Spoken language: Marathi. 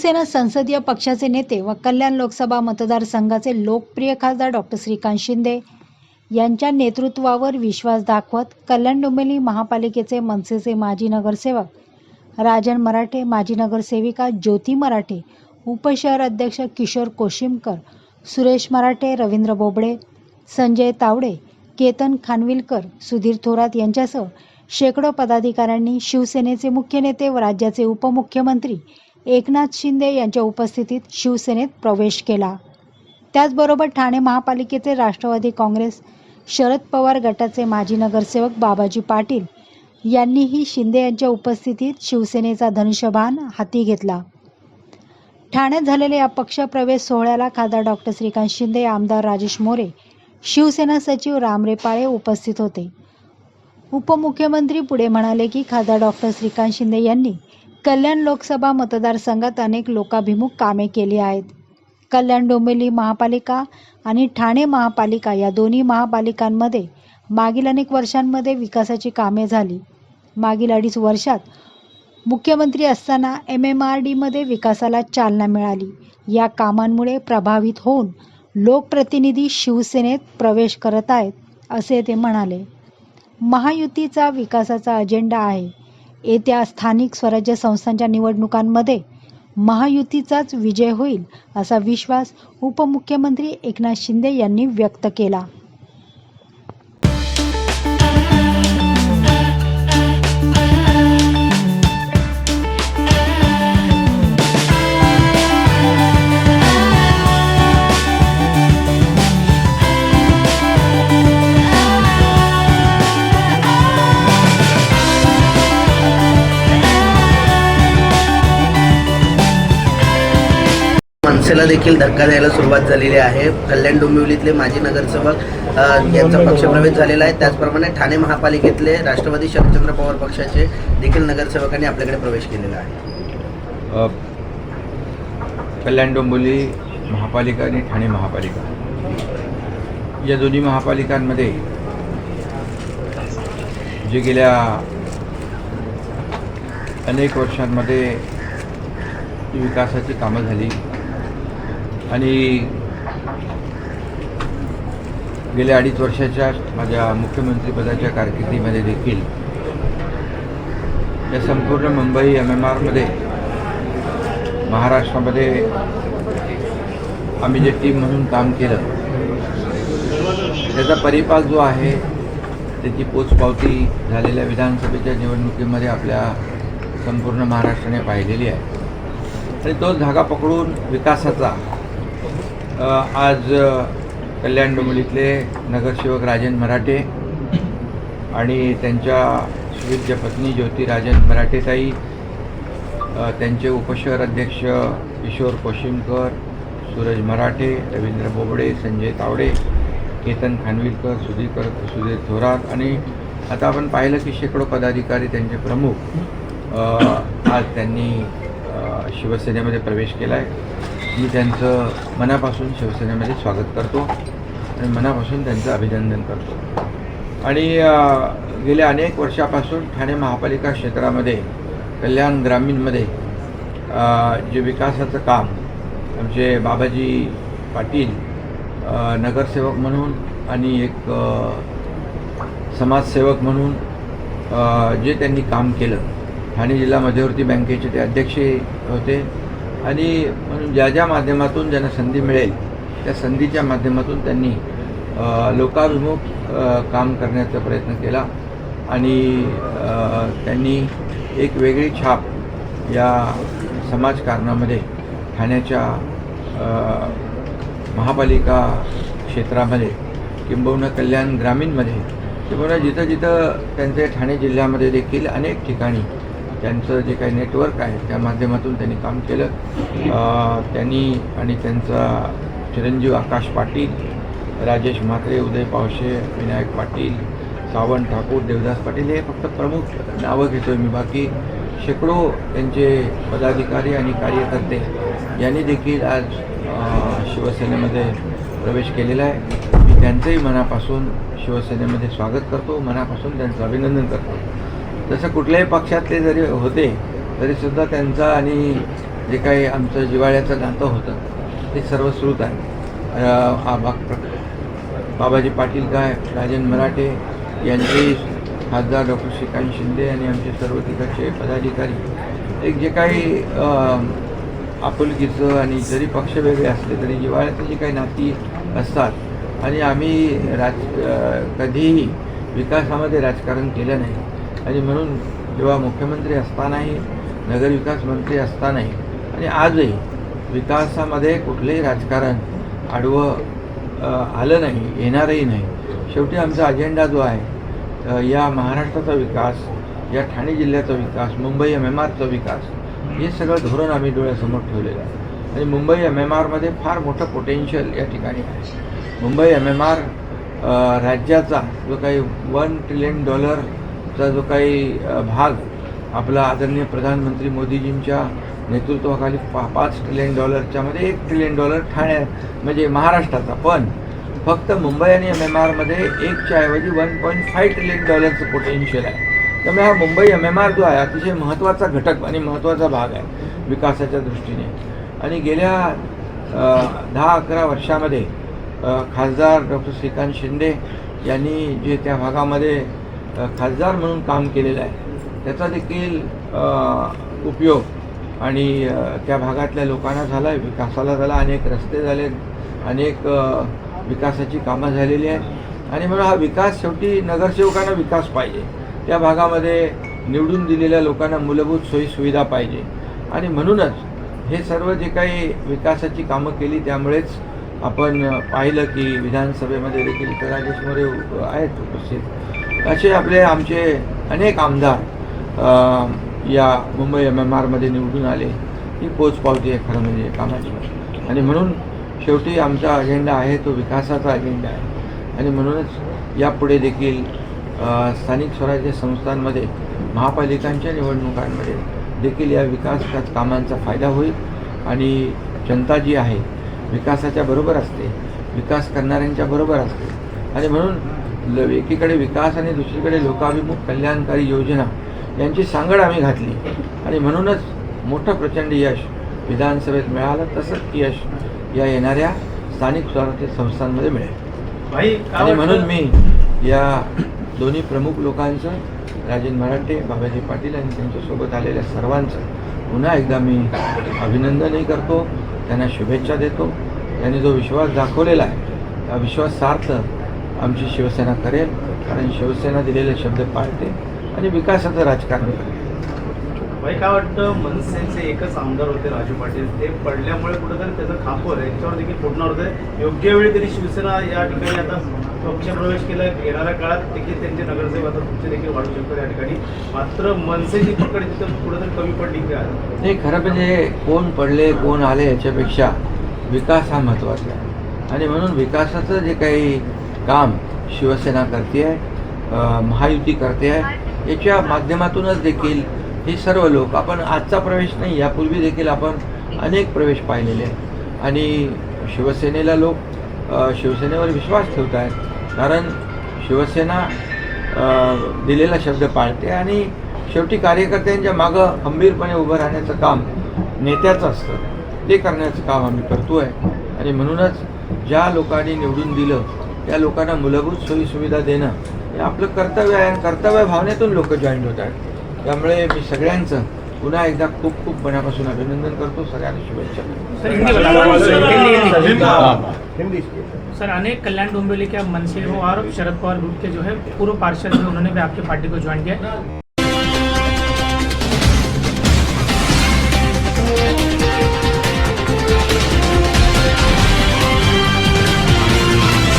शिवसेना संसदीय पक्षाचे नेते व कल्याण लोकसभा मतदारसंघाचे लोकप्रिय खासदार डॉक्टर श्रीकांत शिंदे यांच्या नेतृत्वावर विश्वास दाखवत कल्याण डोंबिवली महापालिकेचे मनसेचे माजी नगरसेवक राजन मराठे माजी नगरसेविका ज्योती मराठे उपशहर अध्यक्ष किशोर कोशिमकर सुरेश मराठे रवींद्र बोबडे संजय तावडे केतन खानविलकर सुधीर थोरात यांच्यासह शेकडो पदाधिकाऱ्यांनी शिवसेनेचे मुख्य नेते व राज्याचे उपमुख्यमंत्री एकनाथ शिंदे यांच्या उपस्थितीत शिवसेनेत प्रवेश केला. त्याचबरोबर ठाणे महापालिकेचे राष्ट्रवादी काँग्रेस शरद पवार गटाचे माजी नगरसेवक बाबाजी पाटील यांनीही शिंदे यांच्या उपस्थितीत शिवसेनेचा धनुष्यबाण हाती घेतला. ठाण्यात झालेल्या या पक्षप्रवेश सोहळ्याला खासदार डॉक्टर श्रीकांत शिंदे आमदार राजेश मोरे शिवसेना सचिव राम रेपाळे उपस्थित होते. उपमुख्यमंत्री पुढे म्हणाले की खासदार डॉक्टर श्रीकांत शिंदे यांनी कल्याण लोकसभा मतदारसंघात अनेक लोकाभिमुख कामे केली आहेत. कल्याण डोंबिवली महापालिका आणि ठाणे महापालिका या दोन्ही महापालिकांमध्ये मागील अनेक वर्षांमध्ये विकासाची कामे झाली. मागील अडीच वर्षात मुख्यमंत्री असताना एम एम आर डीमध्ये विकासाला चालना मिळाली. या कामांमुळे प्रभावित होऊन लोकप्रतिनिधी शिवसेनेत प्रवेश करत आहेत असे ते म्हणाले. महायुतीचा विकासाचा अजेंडा आहे. येत्या स्थानिक स्वराज्य संस्थांच्या निवडणुकांमध्ये महायुतीचाच विजय होईल असा विश्वास उपमुख्यमंत्री एकनाथ शिंदे यांनी व्यक्त केला. मनसेला देखील धक्का द्यायला सुरुवात झालेली आहे. कल्याण डोंबिवलीतले माजी नगरसेवक यांचा पक्षप्रवेश झालेला आहे. त्याचप्रमाणे ठाणे महापालिकेतले राष्ट्रवादी शरदचंद्र पवार पक्षाचे देखील नगरसेवकांनी आपल्याकडे प्रवेश केलेला आहे. कल्याण डोंबिवली महापालिका आणि ठाणे महापालिका. या दोन्ही महापालिकांमध्ये जे गेल्या अनेक वर्षांमध्ये विकासाची कामं झाली. आणि गेल्या अडीच वर्षाच्या माझ्या मुख्यमंत्रीपदाच्या कारकिर्दीमध्ये देखील या संपूर्ण मुंबई एम एम आरमध्ये महाराष्ट्रामध्ये आम्ही जे टीम म्हणून काम केलं त्याचा परिपाक जो आहे त्याची पोचपावती झालेल्या विधानसभेच्या निवडणुकीमध्ये आपल्या संपूर्ण महाराष्ट्राने पाहिलेली आहे. आणि तो धागा पकडून विकासाचा आज कल्याण डोंबिवलीतले नगरसेवक राजन मराठे आणि त्यांच्या सुविद्य पत्नी ज्योती राजन मराठेताई त्यांचे उपशहर अध्यक्ष किशोर कोशिमकर सूरज मराठे रवींद्र बोबडे संजय तावडे केतन खानविलकर सुधीकर सुधीर थोरात आणि आता आपण पाहिलं की शेकडो पदाधिकारी त्यांचे प्रमुख आज त्यांनी शिवसेनेमध्ये प्रवेश केला आहे मी त्यांचं मनापासून शिवसेनेमध्ये स्वागत करतो आणि मनापासून त्यांचं अभिनंदन करतो. आणि गेल्या अनेक वर्षापासून ठाणे महापालिका क्षेत्रामध्ये कल्याण ग्रामीणमध्ये जे विकासाचं काम आमचे बाबाजी पाटील नगरसेवक म्हणून आणि एक समाजसेवक म्हणून जे त्यांनी काम केलं. ठाणे जिल्हा मध्यवर्ती बँकेचे ते अध्यक्ष होते. आणि म्हणून ज्या ज्या माध्यमातून ज्यांना संधी मिळेल त्या संधीच्या माध्यमातून त्यांनी लोकाभिमुख काम करण्याचा प्रयत्न केला. आणि त्यांनी एक वेगळी छाप या समाजकारणामध्ये ठाण्याच्या महापालिका क्षेत्रामध्ये किंबहुना कल्याण ग्रामीणमध्ये किंबहुना जिथं जिथं त्यांचे ठाणे जिल्ह्यामध्ये देखील अनेक ठिकाणी त्यांचं जे काही नेटवर्क आहे त्या माध्यमातून त्यांनी काम केलं. त्यांनी आणि त्यांचा चिरंजीव आकाश पाटील राजेश म्हात्रे उदय पावशे विनायक पाटील सावंत ठाकूर देवदास पाटील हे फक्त प्रमुख नावं घेतो मी. बाकी शेकडो त्यांचे पदाधिकारी आणि कार्यकर्ते यांनी देखील आज शिवसेनेमध्ये प्रवेश केलेला आहे. मी त्यांचंही मनापासून शिवसेनेमध्ये स्वागत करतो मनापासून त्यांचं अभिनंदन करतो. जसं कुठल्याही पक्षातले जरी होते तरीसुद्धा त्यांचा आणि जे काही आमचं जिवाळ्याचं नातं होतं ते सर्व आहे. अं, बाबाजी पाटील काय राजन मराठे यांचे खासदार डॉक्टर श्रीकांत शिंदे आणि आमचे सर्व तिकडचे पदाधिकारी एक जे काही आपुलकीचं आणि जरी पक्ष वेगळे असले तरी जिव्हाळ्याचं जी काही नाती असतात आणि आम्ही राज कधीही विकासामध्ये राजकारण केलं नाही आणि म्हणून जेव्हा मुख्यमंत्री असतानाही नगरविकास मंत्री असतानाही आणि आजही विकासामध्ये कुठलंही राजकारण आडवं आलं नाही येणारही नाही. शेवटी आमचा अजेंडा जो आहे या महाराष्ट्राचा विकास या ठाणे जिल्ह्याचा विकास मुंबई एम एम आरचा विकास हे सगळं धोरण आम्ही डोळ्यासमोर ठेवलेलं आहे. आणि मुंबई एम एम आरमध्ये फार मोठं पोटेन्शियल या ठिकाणी आहे. मुंबई एम एम आर राज्याचा जो काही वन ट्रिलियन डॉलर डॉलरचा जो काही भाग आपला आदरणीय प्रधानमंत्री मोदीजींच्या नेतृत्वाखाली पा पाच ट्रिलियन डॉलरच्यामध्ये एक ट्रिलियन डॉलर ठाण्या म्हणजे महाराष्ट्राचा. पण फक्त मुंबई आणि एम एम आरमध्ये एकच्या ऐवजी वन पॉईंट फाय ट्रिलियन डॉलरचं पोटेन्शियल आहे. त्यामुळे हा मुंबई एम एम आर जो आहे अतिशय महत्त्वाचा घटक आणि महत्त्वाचा भाग आहे विकासाच्या दृष्टीने. आणि गेल्या दहा अकरा वर्षामध्ये खासदार डॉक्टर श्रीकांत शिंदे यांनी जे त्या भागामध्ये खासदार म्हणून काम केलेलं आहे. त्याचा देखील उपयोग आणि त्या भागातल्या लोकांना झाला आहे विकासाला झाला अनेक रस्ते झाले अनेक विकासाची कामं झालेली आहेत. आणि म्हणून हा विकास शेवटी नगरसेवकांना विकास पाहिजे. त्या भागामध्ये निवडून दिलेल्या लोकांना मूलभूत सोयीसुविधा पाहिजे. आणि म्हणूनच हे सर्व जे काही विकासाची कामं केली त्यामुळेच आपण पाहिलं की विधानसभेमध्ये देखील इतर राजेश मोरे आहेत उपस्थित. असे आपले आमचे अनेक आमदार या मुंबई एम एम आरमध्ये निवडून आले. ही पोचपावती आहे खरं म्हणजे कामाची. आणि म्हणून शेवटी आमचा अजेंडा आहे तो विकासाचा अजेंडा आहे. आणि म्हणूनच यापुढे देखील स्थानिक स्वराज्य संस्थांमध्ये महापालिकांच्या निवडणुकांमध्ये देखील या विकास कामांचा फायदा होईल. आणि जनता जी आहे विकासाच्या बरोबर असते विकास करणाऱ्यांच्या बरोबर असते. आणि म्हणून एकीकडे विकास आणि दुसरीकडे लोकाभिमुख कल्याणकारी योजना यांची सांगड आम्ही घातली. आणि म्हणूनच मोठं प्रचंड यश विधानसभेत मिळालं तसंच यश या येणाऱ्या स्थानिक स्वराज्य संस्थांमध्ये मिळेल. आणि म्हणून? मी या दोन्ही प्रमुख लोकांचं राजन मराठे बाबाजी पाटील आणि त्यांच्यासोबत आलेल्या सर्वांचं पुन्हा एकदा मी अभिनंदनही करतो त्यांना शुभेच्छा देतो. त्यांनी जो विश्वास दाखवलेला आहे हा विश्वास सार्थ आमची शिवसेना करेल कारण शिवसेना दिलेले शब्द पाळते आणि विकासाचं राजकारण करेल काय वाटतं मनसेचे एकच आमदार होते राजू पाटील. ते पडल्यामुळे कुठेतरी त्याचं खापर याच्यावर देखील फुटणार होतं. योग्य वेळी तरी शिवसेना या ठिकाणी आता पक्षप्रवेश केला. येणाऱ्या काळात देखील त्यांचे नगरसेवक आता तुमचे देखील वाढू शकतात या ठिकाणी. मात्र मनसेची पकड तिथं कुठेतरी कमी पडली काय नाही खरं म्हणजे कोण पडले कोण आले याच्यापेक्षा विकास हा महत्त्वाचा आहे. आणि म्हणून विकासाचं जे काही काम शिवसेना करते आहे महायुती करते आहे. याच्या माध्यमातूनच देखील हे सर्व लोक आपण आजचा प्रवेश नाही यापूर्वी देखील आपण अनेक प्रवेश पाहिलेले आहेत. आणि शिवसेनेला लोक शिवसेनेवर विश्वास ठेवत आहेत. कारण शिवसेना दिलेला शब्द पाळते आणि शेवटी कार्यकर्त्यांच्या मागं खंबीरपणे उभं राहण्याचं काम नेत्याचं असतं. ते करण्याचं काम आम्ही करतो आहे आणि म्हणूनच ज्या लोकांनी निवडून दिलं त्या लोकांना मूलभूत सोयीसुविधा देणं हे आपलं कर्तव्य आहे. आणि कर्तव्य भावनेतून लोक जॉईन होत आहेत. त्यामुळे मी सगळ्यांचं पुन्हा एकदा खूप खूप मनापासून अभिनंदन करतो. सगळ्यांना शुभेच्छा. देतो सर हिंदी बता हिंदी. हिंदी सर अनेक कल्याण डोंबिवली के मनसे हो और शरद पवार ग्रुप के जो है पूर्व पार्षद जो उन्होंने भी आपकी पार्टी को ज्वाइन किया.